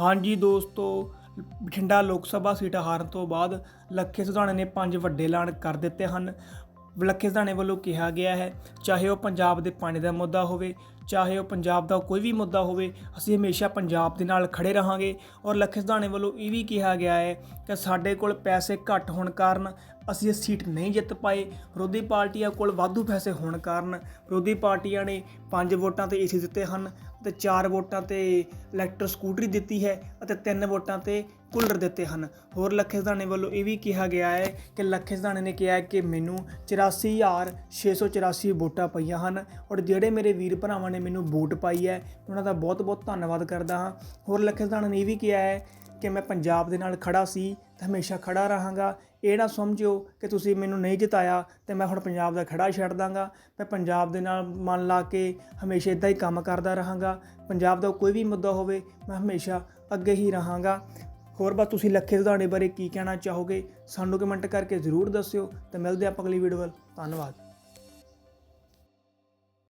ਹਾਂਜੀ ਦੋਸਤੋ, ਬਠਿੰਡਾ ਲੋਕ ਸਭਾ ਸੀਟ ਹਾਰਨ ਤੋਂ ਬਾਅਦ ਲੱਖੇ ਸੁਧਾਣੇ ਨੇ ਪੰਜ ਵੱਡੇ ਐਲਾਨ ਕਰ ਦਿੱਤੇ ਹਨ। ਲੱਖੇ ਸੁਧਾਣੇ ਵੱਲੋਂ ਕਿਹਾ ਗਿਆ ਹੈ, ਚਾਹੇ ਉਹ ਪੰਜਾਬ ਦੇ ਪਾਣੀ ਦਾ ਮੁੱਦਾ ਹੋਵੇ ਚਾਹੇ ਉਹ ਪੰਜਾਬ ਦਾ ਕੋਈ ਵੀ ਮੁੱਦਾ ਹੋਵੇ, ਅਸੀਂ ਹਮੇਸ਼ਾ ਪੰਜਾਬ ਦੇ ਨਾਲ ਖੜੇ ਰਹਾਂਗੇ। ਔਰ ਲੱਖੇ ਸਧਾਣੇ ਵੱਲੋਂ ਇਹ ਵੀ ਕਿਹਾ ਗਿਆ ਹੈ ਕਿ ਸਾਡੇ ਕੋਲ ਪੈਸੇ ਘੱਟ ਹੋਣ ਕਾਰਨ ਅਸੀਂ ਇਹ ਸੀਟ ਨਹੀਂ ਜਿੱਤ ਪਾਏ। ਵਿਰੋਧੀ ਪਾਰਟੀਆਂ ਕੋਲ ਵਾਧੂ ਪੈਸੇ ਹੋਣ ਕਾਰਨ ਵਿਰੋਧੀ ਪਾਰਟੀਆਂ ਨੇ 5 ਵੋਟਾਂ ਤੇ ਏਸੀ ਦਿੱਤੇ ਹਨ ਤੇ 4 ਵੋਟਾਂ ਤੇ ਇਲੈਕਟਰ ਸਕੂਟਰੀ ਦਿੱਤੀ ਹੈ ਅਤੇ 3 ਵੋਟਾਂ ਤੇ ਕੂਲਰ ਦਿੱਤੇ ਹਨ। ਹੋਰ ਲੱਖੇ ਸਧਾਣੇ ਵੱਲੋਂ ਇਹ ਵੀ ਕਿਹਾ ਗਿਆ ਹੈ ਕਿ ਲੱਖੇ ਸਧਾਣੇ ਨੇ ਕਿਹਾ ਕਿ ਮੈਨੂੰ 84684 ਵੋਟਾਂ ਪਈਆਂ ਹਨ। ਔਰ ਜਿਹੜੇ ਮੇਰੇ ਵੀਰ ਭਰਾਵਾਂ ਨੇ ਮੈਨੂੰ ਬੂਟ ਪਾਈ ਹੈ ਉਹਨਾਂ ਦਾ ਬਹੁਤ-ਬਹੁਤ ਧੰਨਵਾਦ ਕਰਦਾ ਹਾਂ। ਹੋਰ ਲੱਖੇ ਸਦਾਣੇ ਨੇ ਇਹ ਵੀ ਕਿਹਾ ਹੈ ਕਿ ਮੈਂ ਪੰਜਾਬ ਦੇ ਨਾਲ ਖੜਾ ਸੀ, ਤੇ ਹਮੇਸ਼ਾ ਖੜਾ ਰਹਾਂਗਾ। ਇਹ ਨਾ ਸਮਝਿਓ ਕਿ ਤੁਸੀਂ ਮੈਨੂੰ ਨਹੀਂ ਜਿਤਾਇਆ, ਤੇ ਮੈਂ ਹੁਣ ਪੰਜਾਬ ਦਾ ਖੜਾ ਛੱਡ ਦਾਂਗਾ। ਮੈਂ ਪੰਜਾਬ ਦੇ ਨਾਲ ਮਨ ਲਾ ਕੇ ਹਮੇਸ਼ਾ ਇਦਾਂ ਹੀ ਕੰਮ ਕਰਦਾ ਰਹਾਂਗਾ। ਪੰਜਾਬ ਦਾ ਕੋਈ ਵੀ ਮੁੱਦਾ ਹੋਵੇ, ਮੈਂ ਹਮੇਸ਼ਾ ਅੱਗੇ ਹੀ ਰਹਾਂਗਾ। ਹੋਰ ਬਸ ਤੁਸੀਂ ਲੱਖੇ ਸੁਧਾਣੇ ਬਾਰੇ ਕੀ ਕਹਿਣਾ ਚਾਹੋਗੇ, ਸਾਨੂੰ ਕਮੈਂਟ ਕਰਕੇ ਜ਼ਰੂਰ ਦੱਸਿਓ, ਤੇ ਮਿਲਦੇ ਆਪਾਂ ਅਗਲੀ ਵੀਡੀਓ ਵੱਲ। ਧੰਨਵਾਦ।